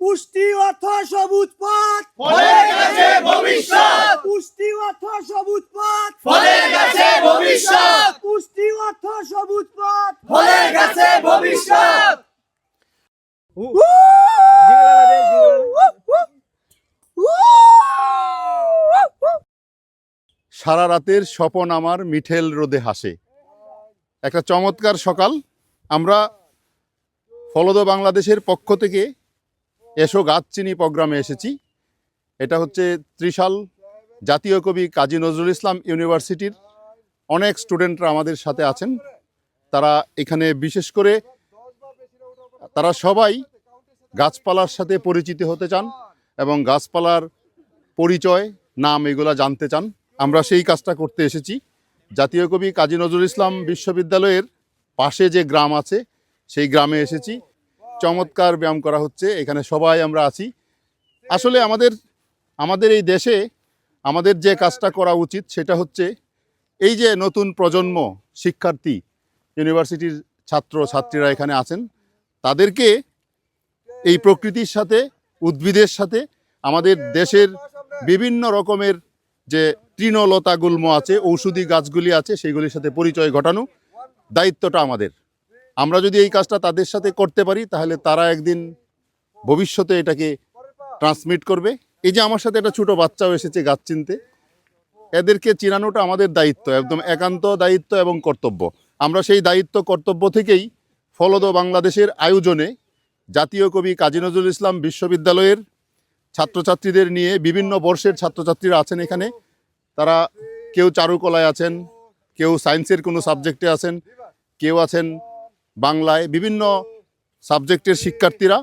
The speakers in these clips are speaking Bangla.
পুষ্টি অর্থ সবুজ পথ। ফলের গাছে ভবিষ্যৎ। পুষ্টি অর্থ সবুজ পথ। ফলের গাছে ভবিষ্যৎ। পুষ্টি অর্থ সবুজ পথ। ফলের গাছে ভবিষ্যৎ। সারা রাতের স্বপন আমার মিঠেল রোদে হাসে। একটা চমৎকার সকাল। আমরা ফলদ বাংলাদেশের পক্ষ থেকে এসো গাছ চিনি প্রোগ্রামে এসেছি। এটা হচ্ছে ত্রিশাল জাতীয় কবি কাজী নজরুল ইসলাম ইউনিভার্সিটির অনেক স্টুডেন্টরা আমাদের সাথে আছেন। তারা এখানে বিশেষ করে তারা সবাই গাছপালার সাথে পরিচিত হতে চান এবং গাছপালার পরিচয়, নাম এগুলা জানতে চান। আমরা সেই কাজটা করতে এসেছি। জাতীয় কবি কাজী নজরুল ইসলাম বিশ্ববিদ্যালয়ের পাশে যে গ্রাম আছে, সেই গ্রামে এসেছি। চমৎকার ব্যায়াম করা হচ্ছে, এখানে সবাই আমরা আছি। আসলে আমাদের আমাদের এই দেশে আমাদের যে কাজটা করা উচিত সেটা হচ্ছে, এই যে নতুন প্রজন্ম শিক্ষার্থী, ইউনিভার্সিটির ছাত্র, ছাত্রীরা এখানে আছেন, তাদেরকে এই প্রকৃতির সাথে, উদ্ভিদের সাথে, আমাদের দেশের বিভিন্ন রকমের যে তৃণলতা গুল্ম আছে, ঔষধি গাছগুলি আছে সেইগুলির সাথে পরিচয় ঘটানো দায়িত্বটা আমাদের। আমরা যদি এই কাজটা তাদের সাথে করতে পারি, তাহলে তারা একদিন ভবিষ্যতে এটাকে ট্রান্সমিট করবে। এই যে আমার সাথে একটা ছোট বাচ্চাও এসেছে গাছ চিনতে। এদেরকে চিনানোটা আমাদের দায়িত্ব, একদম একান্ত দায়িত্ব এবং কর্তব্য। আমরা সেই দায়িত্ব, কর্তব্য থেকেই ফলদ বাংলাদেশের আয়োজনে জাতীয় কবি কাজী নজরুল ইসলাম বিশ্ববিদ্যালয়ের ছাত্রছাত্রীদের নিয়ে বিভিন্ন বর্ষের ছাত্রছাত্রীরা আছেন এখানে। তারা কেউ চারুকলায় আছেন, কেউ সায়েন্সের কোনো সাবজেক্টে আছেন, কেউ আছেন বাংলায় বিভিন্ন সাবজেক্টের শিক্ষার্থীরা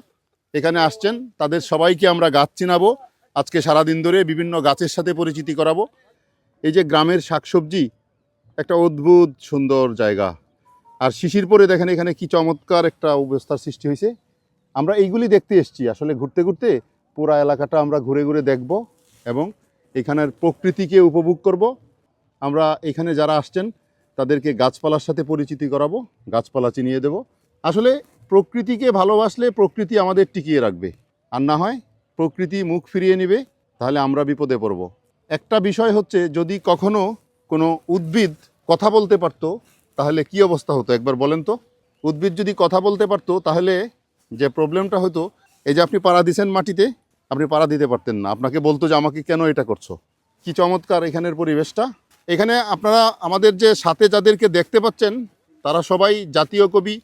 এখানে আসছেন। তাদের সবাইকে আমরা গাছ চিনাবো। আজকে সারাদিন ধরে বিভিন্ন গাছের সাথে পরিচিতি করাবো। এই যে গ্রামের শাকসবজি, একটা অদ্ভুত সুন্দর জায়গা। আর শিশির পরে দেখেন এখানে কি চমৎকার একটা অবস্থার সৃষ্টি হয়েছে। আমরা এইগুলি দেখতে এসেছি। আসলে ঘুরতে ঘুরতে পুরা এলাকাটা আমরা ঘুরে ঘুরে দেখব এবং এখানের প্রকৃতিকে উপভোগ করব। আমরা এখানে যারা আসছেন তাদেরকে গাছপালার সাথে পরিচিতি করাবো, গাছপালা চিনিয়ে দেব। আসলে প্রকৃতিকে ভালোবাসলে প্রকৃতি আমাদের টিকিয়ে রাখবে। আর না হয় প্রকৃতি মুখ ফিরিয়ে নেবে, তাহলে আমরা বিপদে পড়ব। একটা বিষয় হচ্ছে, যদি কখনো কোনো উদ্ভিদ কথা বলতে পারতো, তাহলে কি অবস্থা হতো? একবার বলেন তো। উদ্ভিদ যদি কথা বলতে পারতো, তাহলে যে প্রবলেমটা হতো, এই যে আপনি পাড়া দিছেন মাটিতে, আপনি পাড়া দিতে পারতেন না। আপনাকে বলতো যে, আমাকে কেন এটা করছ? কি চমৎকার এখানের পরিবেশটা। এখানে আপনারা আমাদের যে সাথে যাদেরকে দেখতে পাচ্ছেন তারা সবাই জাতীয় কবি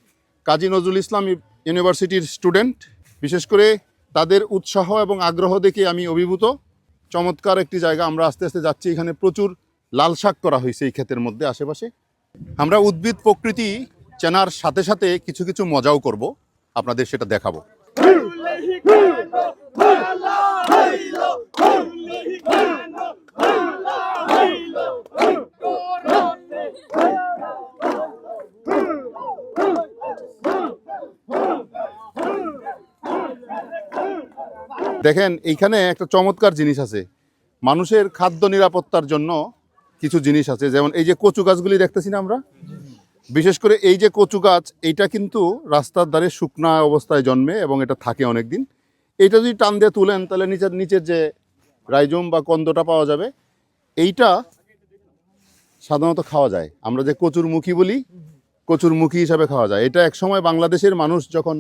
কাজী নজরুল ইসলাম ইউনিভার্সিটির স্টুডেন্ট বিশেষ করে তাদের উৎসাহ এবং আগ্রহ দেখে আমি অভিভূত চমৎকার একটি জায়গা আমরা আস্তে আস্তে যাচ্ছি এখানে প্রচুর লাল শাক করা হয়েছে এই ক্ষেতের মধ্যে আশেপাশে আমরা উদ্ভিদ প্রকৃতি চেনার সাথে সাথে কিছু কিছু মজাও করব আপনাদের সেটা দেখাবো দেখেন, এইখানে একটা চমৎকার জিনিস আছে। মানুষের খাদ্য নিরাপত্তার জন্য কিছু জিনিস আছে। যেমন এই যে কচু গাছগুলি দেখতেছি না আমরা? বিশেষ করে এই যে কচু গাছ, এইটা কিন্তু রাস্তার ধারে শুকনা অবস্থায় জন্মে এবং এটা থাকে অনেক দিন এইটা যদি টান দিয়ে তুলেন, তাহলে নিচের নিচের যে রাইজম বা কন্দটা পাওয়া যাবে, এইটা সাধারণত খাওয়া যায়। আমরা যে কচুর মুখী বলি, কচুর মুখী হিসাবে খাওয়া যায়। এটা একসময় বাংলাদেশের মানুষ যখন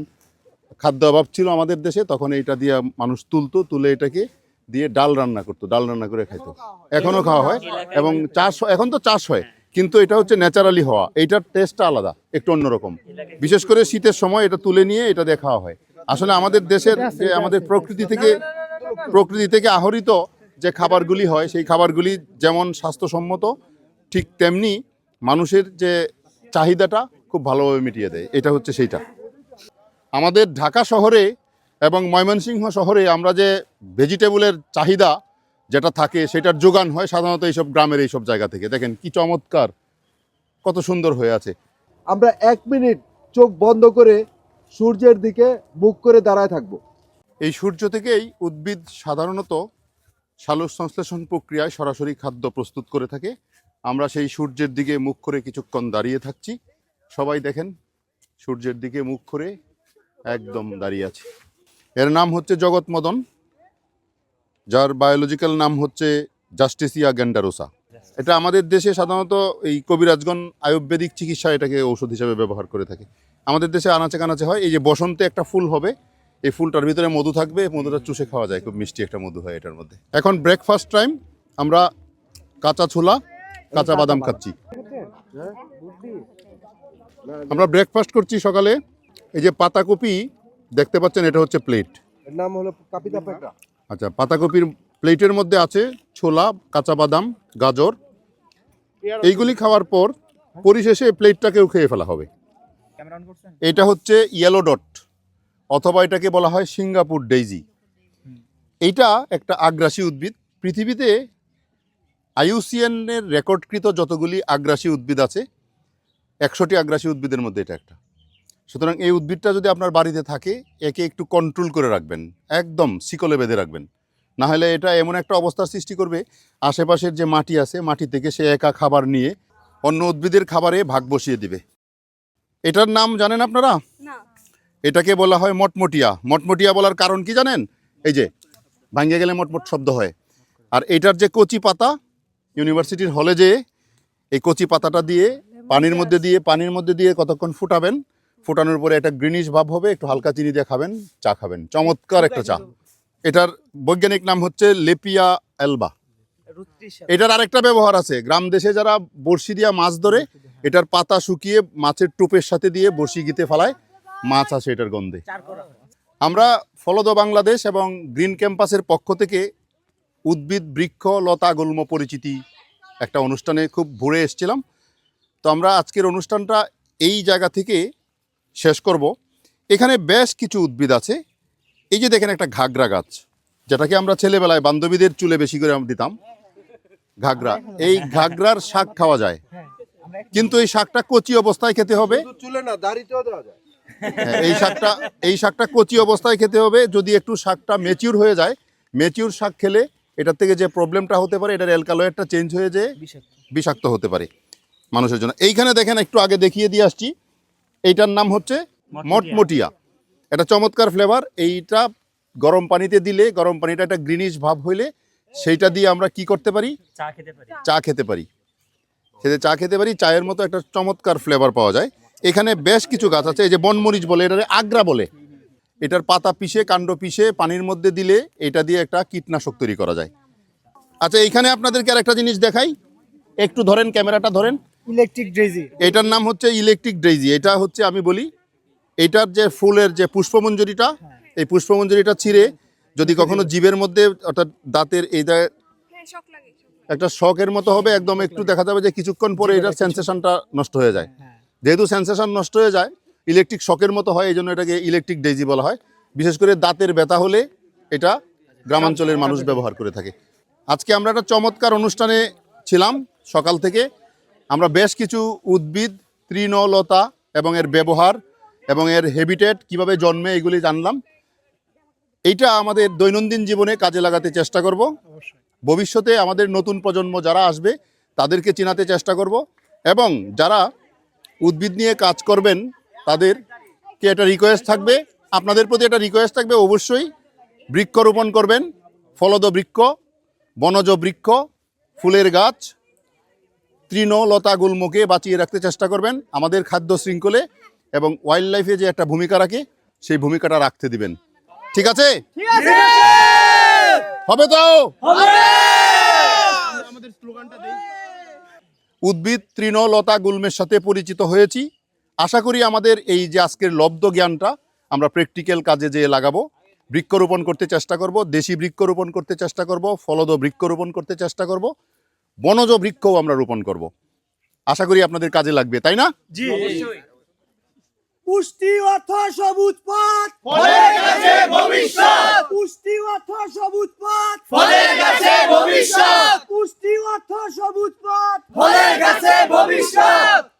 খাদ্য অভাব ছিল আমাদের দেশে তখন এইটা দিয়ে মানুষ তুলতো তুলে এটাকে দিয়ে ডাল রান্না করতো ডাল রান্না করে খাইতো। এখনও খাওয়া হয়। এবং চাষ হয়- এখন তো চাষ হয় কিন্তু এটা হচ্ছে ন্যাচারালি হওয়া এইটার টেস্টটা আলাদা একটু অন্যরকম। বিশেষ করে শীতের সময় এটা তুলে নিয়ে এটা দিয়ে খাওয়া হয়। আসলে আমাদের দেশের যে আমাদের প্রকৃতি থেকে প্রকৃতি থেকে আহরিত যে খাবারগুলি হয় সেই খাবারগুলি যেমন স্বাস্থ্যসম্মত ঠিক তেমনি মানুষের যে চাহিদাটা খুব ভালোভাবে মিটিয়ে দেয় এটা হচ্ছে সেইটা। আমাদের ঢাকা শহরে এবং ময়মনসিংহ শহরে আমরা যে ভেজিটেবলের চাহিদা যেটা থাকে সেটার যোগান হয় সাধারণত এইসব গ্রামের এইসব জায়গা থেকে। দেখেন কি চমৎকার কত সুন্দর হয়ে আছে। আমরা এক মিনিট চোখ বন্ধ করে সূর্যের দিকে মুখ করে দাঁড়ায় থাকব। এই সূর্য থেকেই উদ্ভিদ সাধারণত সালোক সংশ্লেষণ প্রক্রিয়ায় সরাসরি খাদ্য প্রস্তুত করে থাকে। আমরা সেই সূর্যের দিকে মুখ করে কিছুক্ষণ দাঁড়িয়ে থাকছি। সবাই দেখেন সূর্যের দিকে মুখ করে একদম দাঁড়িয়ে আছে। এর নাম হচ্ছে জগৎ মদন, যার বায়োলজিক্যাল নাম হচ্ছে জাস্টিসিয়া গ্যান্ডারোসা এটা আমাদের দেশে সাধারণত এই কবিরাজগণ আয়ুর্বেদিক চিকিৎসা এটাকে ঔষধ হিসেবে ব্যবহার করে থাকে। আমাদের দেশে আনাচে কানাচে হয়, এই যে বসন্তে একটা ফুল হবে, এই ফুলটার ভিতরে মধু থাকবে, মধুটা চুষে খাওয়া যায়, খুব মিষ্টি একটা মধু হয় এটার মধ্যে। এখন ব্রেকফাস্ট টাইম আমরা কাঁচা ছোলা, কাঁচা বাদাম খাচ্ছি। আমরা ব্রেকফাস্ট করছি সকালে এই যে পাতাকপি দেখতে পাচ্ছেন এটা হচ্ছে প্লেট এর নাম হলো কাপিতা পেটা আচ্ছা পাতাকপির প্লেটের মধ্যে আছে ছোলা কাঁচা বাদাম গাজর। এইগুলি খাওয়ার পর পরিশেষে এই প্লেটটাকেও খেয়ে ফেলা হবে। এটা হচ্ছে ইয়েলো ডট অথবা এটাকে বলা হয় সিঙ্গাপুর ডেইজি এইটা একটা আগ্রাসী উদ্ভিদ। পৃথিবীতে আইউসিএনের রেকর্ডকৃত যতগুলি আগ্রাসী উদ্ভিদ আছে একশোটি আগ্রাসী উদ্ভিদের মধ্যে এটা একটা। সুতরাং এই উদ্ভিদটা যদি আপনার বাড়িতে থাকে একে একটু কন্ট্রোল করে রাখবেন। একদম শিকলে বেঁধে রাখবেন। না হলে এটা এমন একটা অবস্থার সৃষ্টি করবে আশেপাশের যে মাটি আছে মাটি থেকে সে একা খাবার নিয়ে অন্য উদ্ভিদের খাবারে ভাগ বসিয়ে দিবে। এটার নাম জানেন আপনারা? এটাকে বলা হয় মটমটিয়া। মটমটিয়া বলার কারণ কি জানেন? এই যে ভাঙ্গে গেলে মটমট শব্দ হয়। আর এটার যে কচি পাতা ইউনিভার্সিটির হলে যে এই কচি পাতাটা দিয়ে পানির মধ্যে দিয়ে পানির মধ্যে দিয়ে কতক্ষণ ফুটাবেন ফুটানোর পরে একটা গ্রিনিশ ভাব হবে একটু হালকা চিনি দিয়ে খাবেন চা খাবেন। চমৎকার একটা চা। এটার বৈজ্ঞানিক নাম হচ্ছে লেপিয়া অ্যালবা। এটার আরেকটা ব্যবহার আছে। গ্রাম দেশে যারা বড়শি দিয়া মাছ ধরে এটার পাতা শুকিয়ে মাছের টোপের সাথে দিয়ে বড়শি গিতে ফেলায় মাছ আসে এটার গন্ধে। আমরা ফলদ বাংলাদেশ এবং গ্রিন ক্যাম্পাসের পক্ষ থেকে উদ্ভিদ বৃক্ষ লতা গুল্ম পরিচিতি একটা অনুষ্ঠানে খুব ভরে এসেছিলাম। তো আমরা আজকের অনুষ্ঠানটা এই জায়গা থেকে শেষ করব। এখানে বেশ কিছু উদ্ভিদ আছে। এই যে দেখেন একটা ঘাগরা গাছ যেটাকে আমরা ছেলেবেলায় বান্ধবীদের চুলে বেশি করে আমরা দিতাম। ঘাগরা এই ঘাগরার শাক খাওয়া যায়। কিন্তু এই শাকটা কচি অবস্থায় খেতে হবে। চুলে না দাড়িতেও দেওয়া যায়। হ্যাঁ, এই শাকটা এই শাকটা কচি অবস্থায় খেতে হবে। যদি একটু শাকটা মেচিউর হয়ে যায় মেচিউর শাক খেলে এটার থেকে যে প্রবলেমটা হতে পারে এটার অ্যালকালয়েডটা চেঞ্জ হয়ে যেয়ে বিষাক্ত হতে পারে মানুষের জন্য। এইখানে দেখেন একটু আগে দেখিয়ে দিয়ে আসছি। এইটার নাম হচ্ছে মটমটিয়া। এটা চমৎকার ফ্লেভার এইটা গরম পানিতে দিলে গরম পানিটা একটা গ্রিনিশ ভাব হইলে সেইটা দিয়ে আমরা কি করতে পারি? চা খেতে পারি। চা খেতে পারি। সেটা চা খেতে পারি চায়ের মতো একটা চমৎকার ফ্লেভার পাওয়া যায়। এখানে বেশ কিছু গাছ আছে এই যে বনমরিচ বলে এটারে আগ্রা বলে। এটার পাতা পিষে কাণ্ড পিষে পানির মধ্যে দিলে এটা দিয়ে একটা কীটনাশক তৈরি করা যায়। আচ্ছা এখানে আপনাদেরকে আর একটা জিনিস দেখাই। একটু ধরেন ক্যামেরাটা ধরেন। ইলেকট্রিক ড্রেজি। এটার নাম হচ্ছে ইলেকট্রিক ড্রেজি। এটা হচ্ছে আমি বলি এটার যে ফুলের যে পুষ্পমঞ্জুরিটা এই পুষ্পমঞ্জুরিটা ছিঁড়ে যদি কখনো জীবের মধ্যে অর্থাৎ দাঁতের এই হ্যাঁ একটা শখের মতো হবে একদম একটু দেখা যাবে যে কিছুক্ষণ পরে এটার সেন্সেশনটা নষ্ট হয়ে যায়। যেহেতু সেন্সেশন নষ্ট হয়ে যায় ইলেকট্রিক শখের মতো হয় এই জন্য এটাকে ইলেকট্রিক ডেজি বলা হয়। বিশেষ করে দাঁতের ব্যথা হলে এটা গ্রামাঞ্চলের মানুষ ব্যবহার করে থাকে। আজকে আমরা একটা চমৎকার অনুষ্ঠানে ছিলাম সকাল থেকে। আমরা বেশ কিছু উদ্ভিদ তৃণলতা এবং এর ব্যবহার এবং এর হেবিটেট কীভাবে জন্মে এগুলি জানলাম। এইটা আমাদের দৈনন্দিন জীবনে কাজে লাগাতে চেষ্টা করব। ভবিষ্যতে আমাদের নতুন প্রজন্ম যারা আসবে তাদেরকে চেনাতে চেষ্টা করব এবং যারা উদ্ভিদ নিয়ে কাজ করবেন তাদেরকে একটা রিকোয়েস্ট থাকবে? আপনাদের প্রতি একটা রিকোয়েস্ট থাকবে অবশ্যই। বৃক্ষরোপণ করবেন ফলদ বৃক্ষ বনজ বৃক্ষ ফুলের গাছ তৃণ লতা গুল্মকে বাঁচিয়ে রাখতে চেষ্টা করবেন আমাদের খাদ্য শৃঙ্খলে এবং ওয়াইল্ড লাইফে যে একটা ভূমিকা রাখে সেই ভূমিকাটা রাখতে দিবেন। ঠিক আছে? হবে তো? উদ্ভিদ তৃণ লতা গুল্মের সাথে পরিচিত হয়েছি। আশা করি আমাদের এই যে আজকের লব্ধ জ্ঞানটা আমরা প্র্যাকটিক্যাল কাজে যেয়ে লাগাবো। বৃক্ষরোপণ করতে চেষ্টা করব দেশি বৃক্ষরোপণ করতে চেষ্টা করব ফলদ বৃক্ষরোপণ করতে চেষ্টা করব। বনজ বৃক্ষও আমরা রোপণ করব। আশা করি আপনাদের কাজে লাগবে তাই না? জি। পুষ্টি অর্থ সবুজ পথ। ফলের গাছে ভবিষ্যৎ। পুষ্টি অর্থ সবুজ পথ। ফলের গাছে ভবিষ্যৎ। পুষ্টি অর্থ সবুজ পথ। ফলের গাছে ভবিষ্যৎ।